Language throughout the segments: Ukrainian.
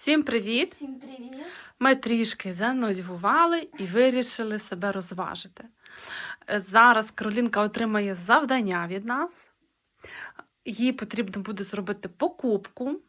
Всім привіт! Всім привіт! Ми трішки занудьгували і вирішили себе розважити. Зараз Каролінка отримає завдання від нас. Їй потрібно буде зробити покупку,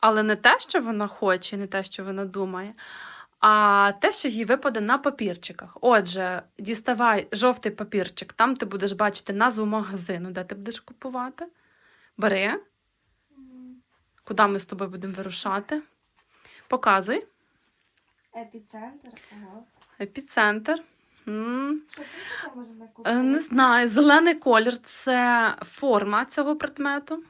але не те, що вона хоче, не те, що вона думає, а те, що їй випаде на папірчиках. Отже, діставай жовтий папірчик, там ти будеш бачити назву магазину, де ти будеш купувати. Бери, куди ми з тобою будемо вирушати. Показуй. Епіцентр. Ого. Епіцентр. М, е? Не знаю, зелений колір це форма цього предмету.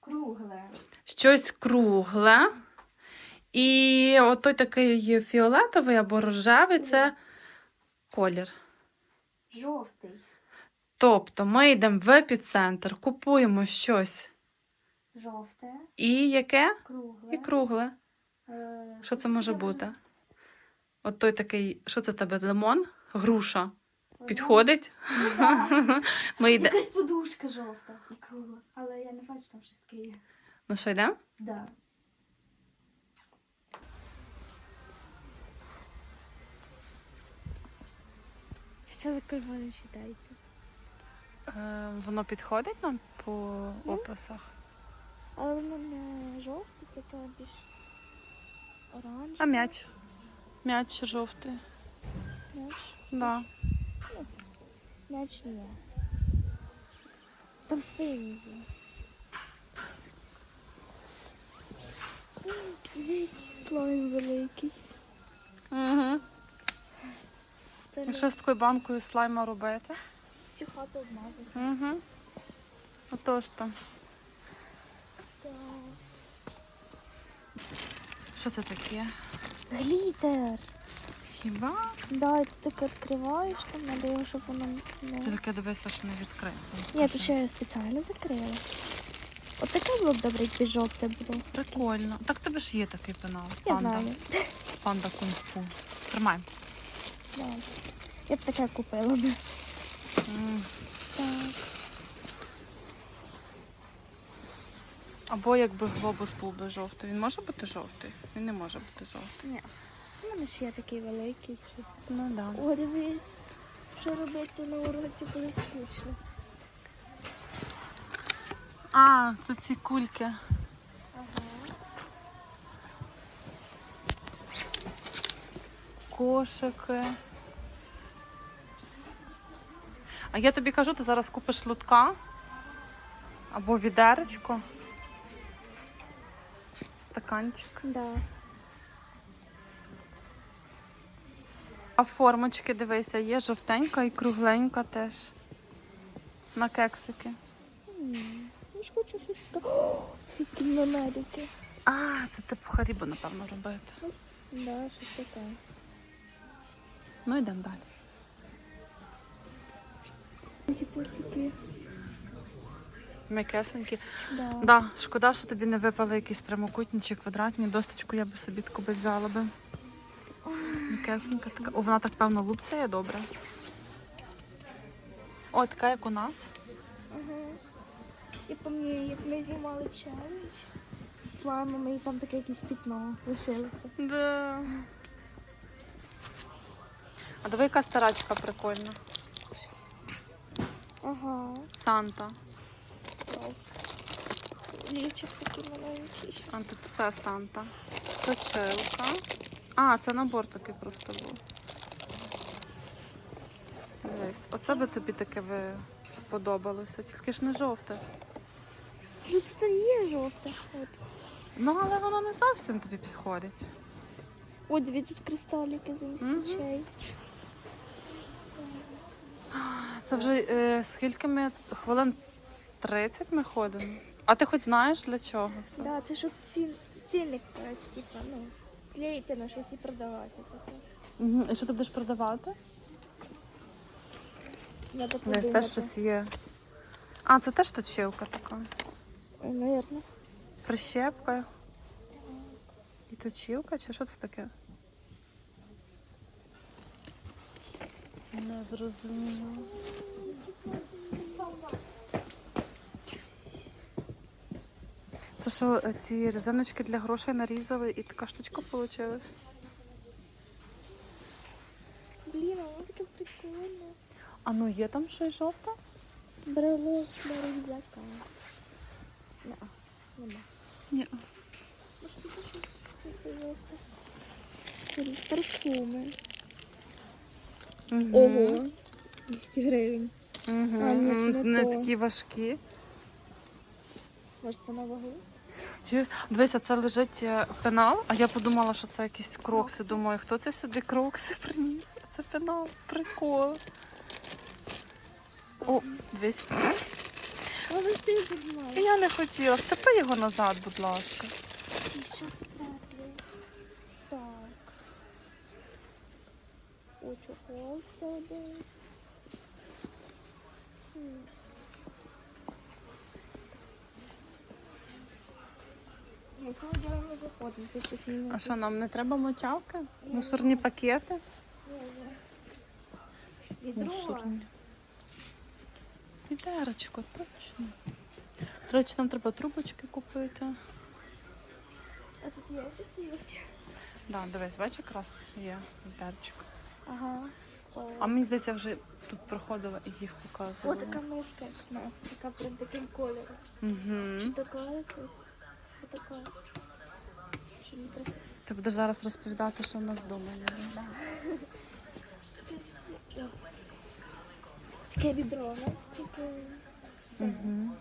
Кругле. Щось кругле. І отой такий фіолетовий або рожевий це колір. Жовтий. Тобто ми йдемо в епіцентр, купуємо щось. Жовте. І яке? Кругле. І кругле. Е, Що це може бути? От той такий, що це тебе? Лимон? Груша. Підходить? Ми йдемо. Якась подушка жовта і кругла. Але я не знаю, чи там щось таке є. Ну що, йдемо? Да. Це за не вважається. Е, Воно підходить нам по описах. Але воно не жовте, таке більш оранжеве. А м'яч? М'яч жовтий. М'яч? Да. М'яч ні. Там синій є. Який слайм великий. Угу. Це І що з такою банкою слайма робити? всю хату обмазати. Угу. Отож то. Що це таке? Глітер. Хіба? Да, і ти таке відкриваєш, там надаю, щоб воно не... Тільки дивися, що не відкрито. Ні, то ще я спеціально закрила. От таке було б добре, якби жовте було. Прикольно. Так тебе ж є такий пенал. Я Панда. знаю. Панда кунг-фу. Тримай. Да. Я б таке купила. б. М. Так. Або якби глобус був би жовтий. Він може бути жовтий? Він не може бути жовтий. Ні. У мене ж є такий великий. Ну да. О, дивись, що робити на уроці, коли скучно. А, це ці кульки. Ага. Кошики. А я тобі кажу, ти зараз купиш лотка або відеречко. Стаканчик. Да. А формочки, дивися, є жовтенька і кругленька теж. На кексики. Я ж хочу щось таке. О, медики. А, це типу харібу, напевно, робити. Да, щось таке. Ну йдемо далі. Типу такі. М'якесенькі. Да. Да, шкода, що тобі не випали якісь прямокутні чи квадратні. Досточку я би собі таку би взяла би. М'якесенька така. О, вона так певно лупцяє добре. О, така як у нас. Ага. Я пам'ятаю, як ми знімали челендж з сламами, і там таке якесь пітно лишилося. Да. А диви, яка старачка прикольна. Ага. Санта. Лівчик такий маленький. А тут все Санта. Точилка. А, це набор такий просто був. Дивись, оце би тобі таке би сподобалося, тільки ж не жовте. Ну тут є жовте. От. Ну, але воно не зовсім тобі підходить. Ой, дві тут кристаліки замість Мгм. очей. Це вже е, скільки ми хвилин 30 ми ходимо. А ти хоч знаєш для чого це? Да, це щоб цін... цінник, коротше, типа, ну, клеїти на щось і продавати. Таке. Угу. І що ти будеш продавати? Надо Десь подумати. теж щось є. А, це теж точилка така. Е, Наверно. Прищепка. І точилка, чи що це таке? Не зрозуміло. То що е, ці резиночки для грошей нарізали і така штучка вийшла. Блін, воно таке прикольне. А ну є там щось жовте? Брелок для рюкзака. Не, нема. Ні. Може тут щось це жовте. Смотри, Парфуми. Мгм. Ого. 200 гривень. Мгм. А, ні, це не не то. такі важкі. Може це на вагу? Чи дивися, це лежить е, пенал, а я подумала, що це якісь крокси. Думаю, хто це сюди крокси приніс? Це пенал, прикол. О, дивись. Я не хотіла. Вцепи його назад, будь ласка. Так. О, чохол один. Хм. Ну, коли не виходить, ти щось мені А що, нам не треба мочалки? Мусорні пакети? Відро. Відерочко, точно. До речі, нам треба трубочки купити. А тут є чи є? Да, дивись, бачиш, якраз є відерчик. Ага. О, А мені здається, вже тут проходила і їх показувала. О, така миска, як в нас, така прям таким кольором. Угу. Чи така якась? Така? Ти будеш зараз розповідати, що в нас вдома є. да? Таке відро у нас, таке Мгм.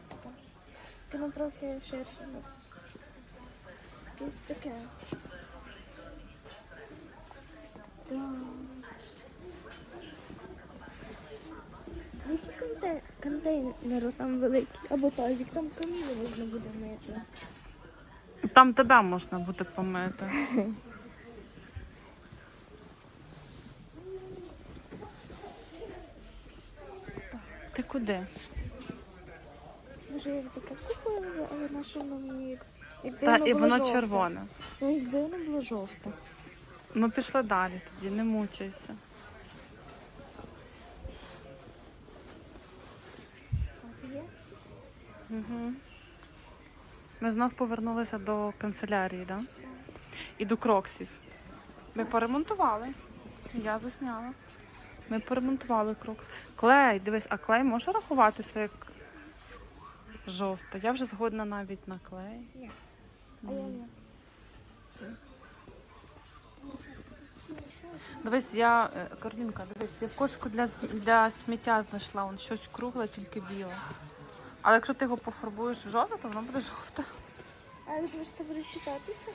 Таке ну, трохи ширше у нас. Якесь таке. Так. Який контейнер там великий, або тазик, там каміння можна буде мити. Там тебе можна буде помити. Ти куди? Може, я таке купила, але на що мені Та і воно червоне. Ну, якби воно було жовте. Ну пішли далі тоді, не мучайся. Угу. Ми знов повернулися до канцелярії, да? І до кроксів. Ми поремонтували. Я засняла. Ми поремонтували крокс. Клей, дивись, а клей може рахуватися як жовте. Я вже згодна навіть на клей. Ні. А я ні. Дивись, я, е, Каролінка, дивись, я кошку для, для сміття знайшла. Вон щось кругле, тільки біле. Але якщо ти його пофарбуєш в жовте, то воно буде жовте. А ви це буде читатися?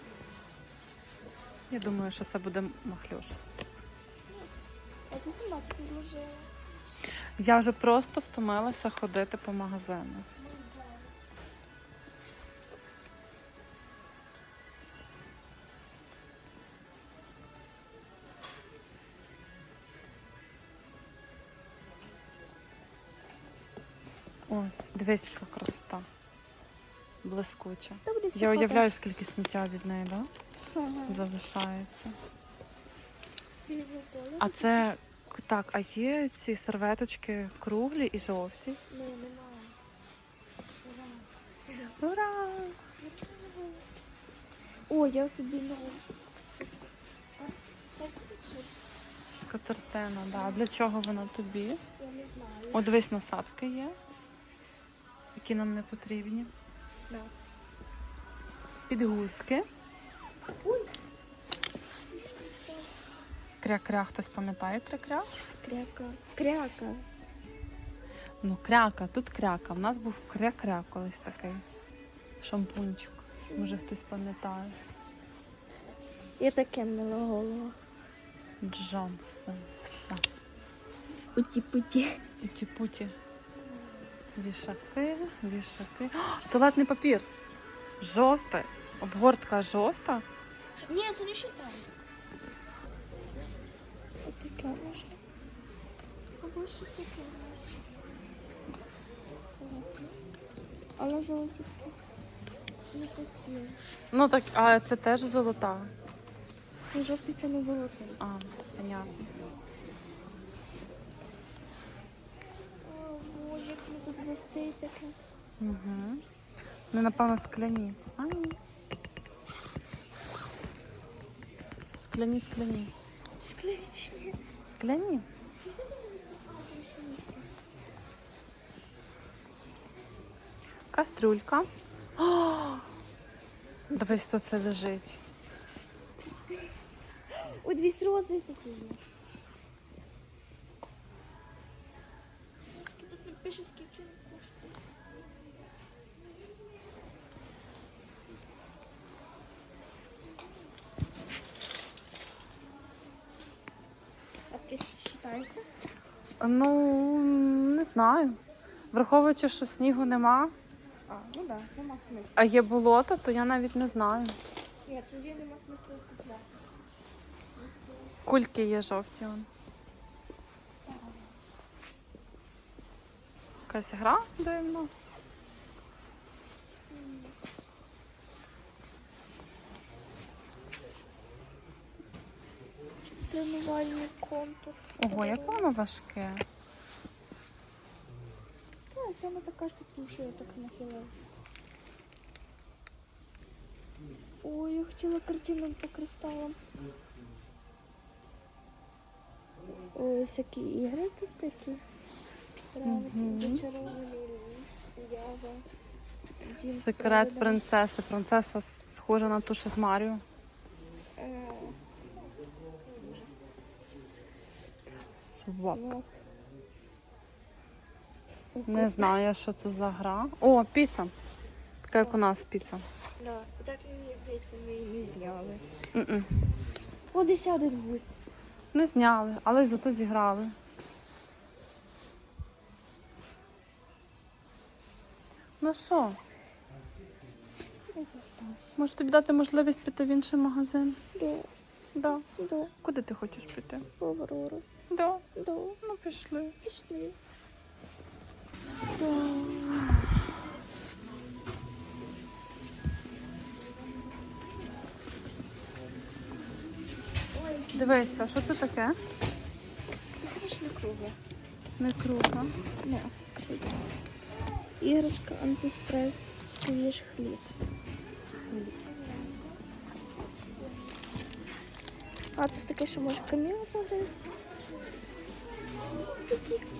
Я думаю, що це буде махльош. Я вже просто втомилася ходити по магазину. Ось, дивись, яка красота. Блискуча. Я уявляю, скільки сміття від неї да? Залишається. А це так, а є ці серветочки круглі і жовті. Ну, немає. Ура! О, я собі нову. Скатертина, да. А для чого вона тобі? Я не знаю. О, дивись, насадки є, які нам не потрібні. Да. Підгузки. Кря-кря, хтось пам'ятає кря-кря? Кряка. Кряка. Ну, кряка, тут кряка. У нас був кря-кря колись такий шампунчик. Може хтось пам'ятає. Я таке мила голова. Джонсон. Уті-путі. Путі-путі. Вішаки, вішаки. О, туалетний папір. Жовтий. Обгортка жовта. Ні, це не считаю. Отаке можна. Або що таке можна. Але золоті не такі. Ну так, а це теж золота. Ну, жовтий це не золотий. А, понятно. О, боже, як ми тут блистить таке. Угу. Не, напевно, скляні. А, ні. Скляні, скляні. Скляничні. Скляні? Кастрюлька. О! Дивись, хто це лежить. У дві сльози такі є. Тут не пише, скільки він коштує. А таке вважається? Ну, не знаю. Враховуючи, що снігу нема, А, ну да, нема смислу. а є болото, то я навіть не знаю. Ні, тоді нема смислу купляти. Кульки є жовті. он. Якась гра дивно. Тренувальний контур. Ого, яке воно важке. Так, це вона така ж тому що я так нахилила. Ой, я хотіла картину по кристалам. Ой, всякі ігри тут такі. Зачарований ліс, дім Секрет принцеси. Принцеса схожа на ту, що з Маріо. Е, Своп. Не знаю, що це за гра. О, піца. Така як у нас піца. Да. Так мені здається, ми її не зняли. М-м. О, десь ще один гусь. Не зняли, але зато зіграли. Ну що, може тобі дати можливість піти в інший магазин? Да, Да. да, Куди ти хочеш піти? Аврора. Да. Да, Ну пішли. пішли. Да. Дивися, що це таке? Це ж не круга. Не, що? Іграшка антиспрес, сквіш хліб. А це ж таке, що може каміла погризти.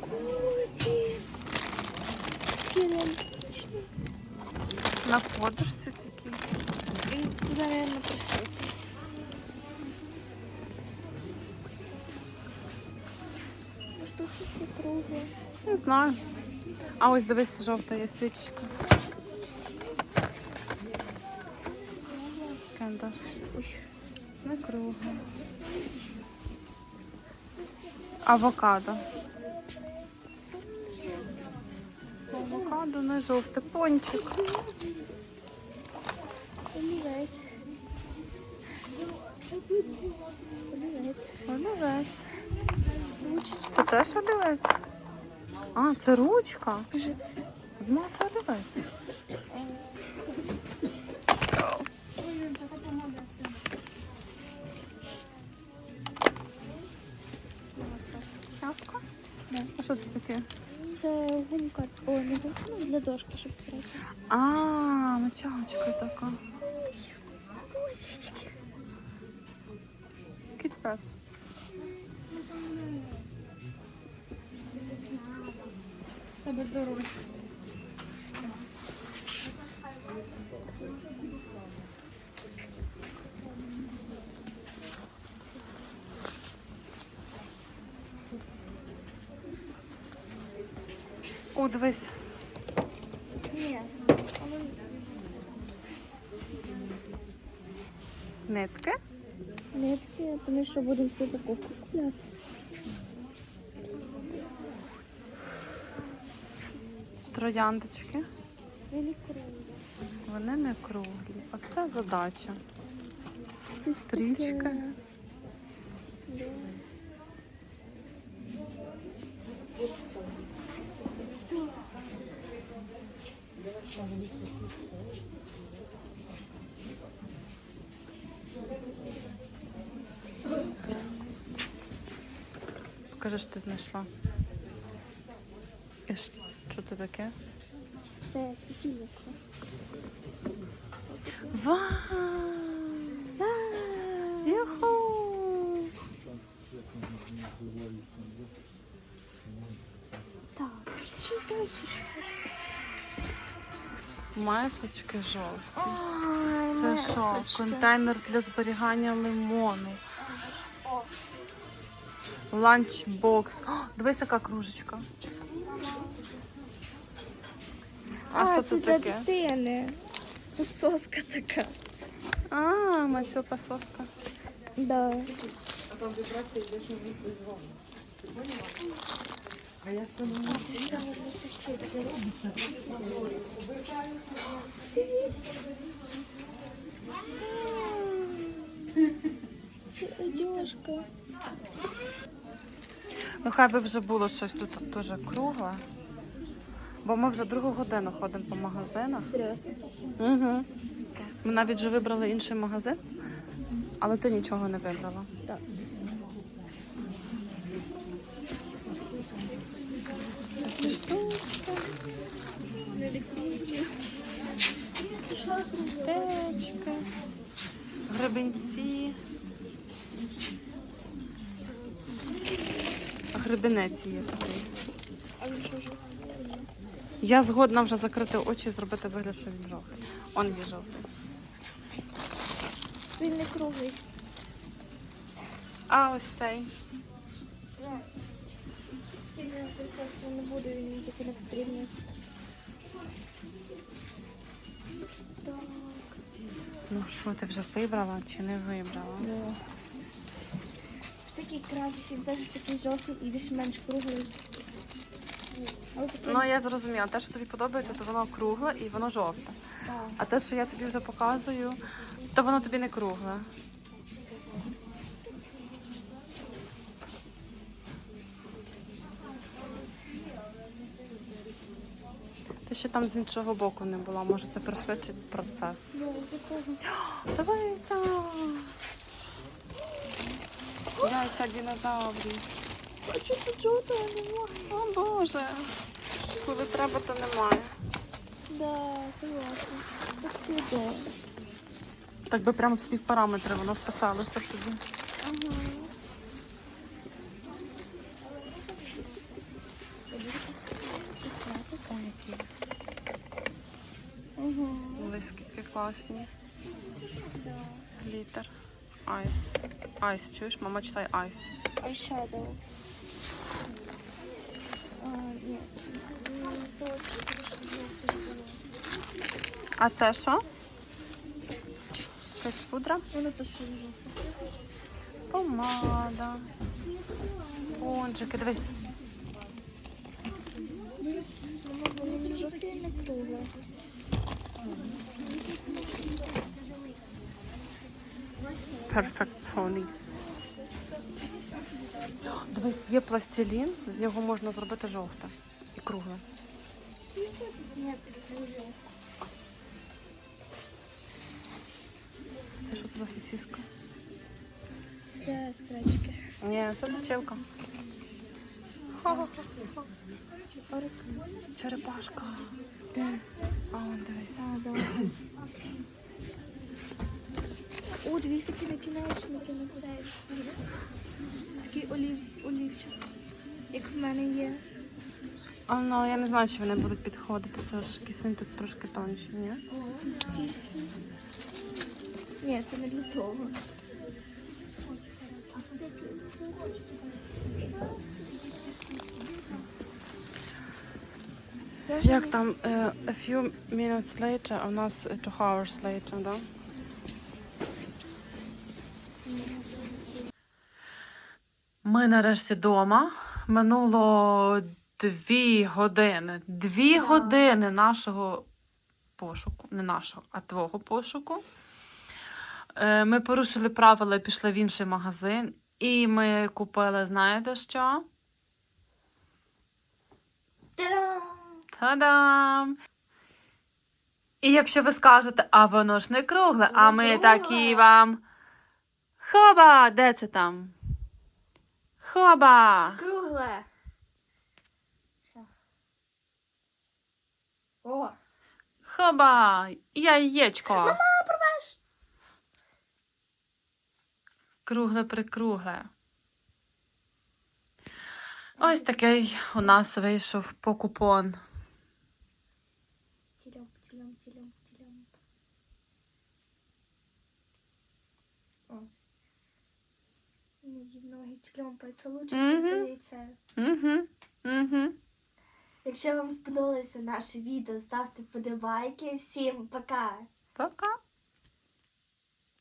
Коті. Такі. На подушці такі. І туди, наверное, пришити. Може тут є. Не знаю. А ось дивись, жовта є свічечка. Кендо. Ой. Не круга. Авокадо. Авокадо на жовтий Пончик. Олівець. Олівець. Олівець. Це теж олівець? А, це ручка. Одна Ну, це олівець. Гумка. О, не гумка, ну, для дошки, щоб стрити. А, мочалочка така. Кіт пес. Тебе здоров'я. Але Нитки. нитки, а то що будемо всю упаковку купляти. Трояндочки. Велі круглі. Вони не круглі. Оце задача. Стрічка. Що ти знайшла. І що це таке? Це світильник. Вау! Юху! Так, що далі? Масочки жовті. Це що? Контейнер для зберігання лимону. Ланчбокс. О, дивись, яка кружечка. А, що це для таке? дитини. Соска така. А, масюка соска. Да. Це одежка. Ну, хай би вже було щось тут дуже кругле. Бо ми вже другу годину ходимо по магазинах. Серйозно? Угу. Ми навіть вже вибрали інший магазин, але ти нічого не вибрала. Так. Такі штучки, течки, гребенці. Гребенець є такий. А він що ж? Я згодна вже закрити очі і зробити вигляд, що він жовтий. Он є жовтий. Він не круглий. А ось цей. Я не буду, він мені не потрібний. Так. Ну що, ти вже вибрала чи не вибрала? Да. Такий красивий, навіть такий жовтий і більш менш круглий. Ну я зрозуміла, те, що тобі подобається, то воно кругле і воно жовте. так. А те, що я тобі вже показую, то воно тобі не кругле. Ти ще там з іншого боку не була, може це пришвидшить процес. Я з якого? Дивися! Яйця динозаврів. Хочу тут жовтого немає. О Боже! Коли треба, то немає. Да, согласна. Так цвіте. Так би прямо всі в параметри воно вписалося тоді. Ага. Угу. Блискітки класні. Айс. Айс, чуєш? Мама читає айс. Eyeshadow. А, це що? Якась пудра? Воно то що. Помада. Спонжики, дивись. Воно не кругле. Перфекціоніст. Дивись, є пластилін, з нього можна зробити жовте і кругле. Ні. Це що це за сосиска? Це строчки. Ні, це. Орк. Черепашка. Да. А, он дивись. А. О, дивись, такі накінечники на цей. Такий олів, олівчик. Як в мене є. А, ну, я не знаю, чи вони будуть підходити. Це ж якісь вони тут трошки тонші, ні? Якийсь. Ні, це не для того. Як там е, a few minutes later, а у нас two hours later, да? Ми нарешті вдома. Минуло дві години. Дві Да. години нашого пошуку. Не нашого, а твого пошуку. Е, Ми порушили правила і пішли в інший магазин. І ми купили, знаєте що? Та-дам! Та-дам! І якщо ви скажете, а воно ж не кругле, а ми такі вам. Хоба! Де це там? Хоба! Кругле. О! Хоба! Яєчко! Мама, порвеш! Кругле прикругле. Ось такий у нас вийшов покупон. Чльомпаються лучше, Мгм. яйце. Угу, угу. Якщо вам сподобалося наше відео, ставте подобайки. Всім пока! Пока.